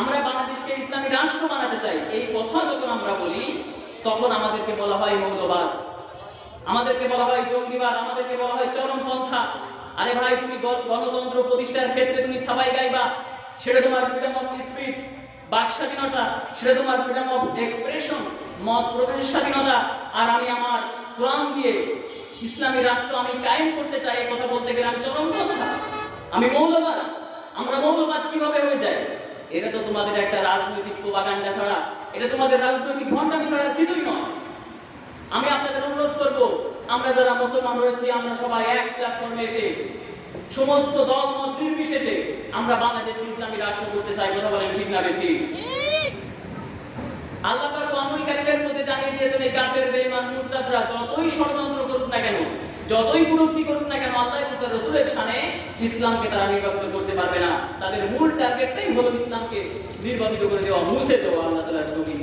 আমরা বাংলাদেশকে ইসলামী রাষ্ট্র বানাতে চাই, এই কথা যখন আমরা বলি, তখন আমাদেরকে বলা হয় মৌলবাদ। আমাদেরকে বলা হয় জঙ্গিবাদ, আমাদেরকে বলা হয় চরমপন্থা আরে ভাই, তুমি গণতন্ত্র প্রতিষ্ঠার ক্ষেত্রে তুমি সবাই গাইবা। সেটা তোমার ফ্রিডম অফ স্পিচ বাক স্বাধীনতা, সেটা তোমার ফ্রিডম অফ এক্সপ্রেশন মত প্রকাশের স্বাধীনতা। আর আমি আমার কোরআন দিয়ে ইসলামী রাষ্ট্র আমি কায়েম করতে চাই কথা বলতে গেলে আমি চরমপন্থা আমি মৌলবাদ। আমরা মৌলবাদ কীভাবে হয়ে যায় এটা তো তোমাদের একটা রাজনৈতিক প্রোপাগান্ডা ছাড়া, এটা তোমাদের রাজনৈতিক ভণ্ডামি ছাড়া কিছুই নয়। আমি আপনাদের অনুরোধ করব, আমরা যারা মুসলমান রয়েছি, আমরা সবাই এক প্ল্যাটফর্মে এসে, সমস্ত দল, মত নির্বিশেষে আমরা বাংলাদেশকে ইসলামী রাষ্ট্র করতে চাই, কথা বলেন ঠিক না বেশি আল্লাহ পাক অনৈকারীদের মধ্যে জানিয়ে দিয়েছেন, এই কাফের, বেঈমান, মুরতাদরা যতই ষড়যন্ত্র করুক না কেন যতই কুরুক্তি করুক না কেন, আল্লাহ এবং তার রসুলের সামনে ইসলামকে তারা নির্বাচিত করতে পারবে না। তাদের মূল টার্গেটটাই হলো ইসলামকে নির্বাচিত করে দেওয়া, মুছে দেওয়া, আল্লাহ তালার জমিন